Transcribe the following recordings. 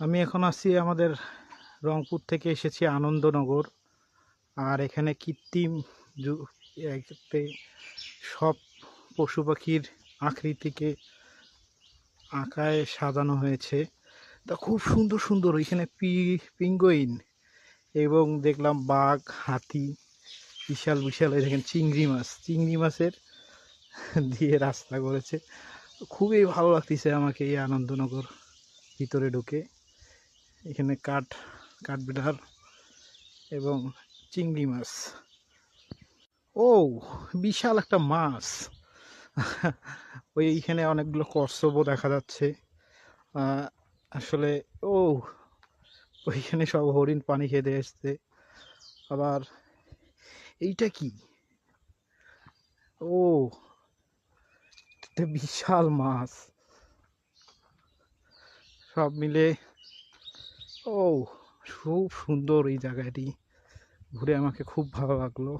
আমি এখন আছি আমাদের রংপুর থেকে এসেছি আনন্দনগর। আর এখানে কৃত্রিম সব পশু পাখির আকৃতিকে আঁকায় সাজানো হয়েছে। তা খুব সুন্দর সুন্দর। এখানে পি, পিঙ্গুইন এবং দেখলাম বাঘ, হাতি, বিশাল বিশাল। এই দেখেন চিংড়ি মাছ। চিংড়ি মাছের দিয়ে রাস্তা করেছে। খুবই ভালো লাগতেছে আমাকে এই আনন্দনগর ভিতরে ঢুকে। এখানে কাঠ কাঠবিড়াল এবং চিংড়ি মাছ। ও বিশাল একটা মাছ। ওই এইখানে অনেকগুলো কচ্ছপও দেখা যাচ্ছে। আসলে ও ওইখানে সব হরিণ পানি খেতে এসছে। আবার, এইটা কি? ও বিশাল মাছ। সব মিলে ও খুব সুন্দর এই জায়গাটি। ঘুরে আমাকে খুব ভালো লাগল।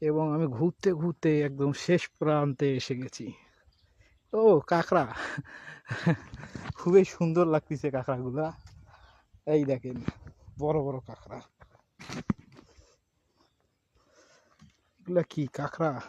এবং আমি ঘুরতে ঘুরতে একদম শেষ প্রান্তে এসে গেছি। ও কাঁকড়া। খুবই সুন্দর লাগতেছে কাঁকড়াগুলা। এই দেখেন, বড় বড় কাঁকড়া। এগুলা কি, কাঁকড়া?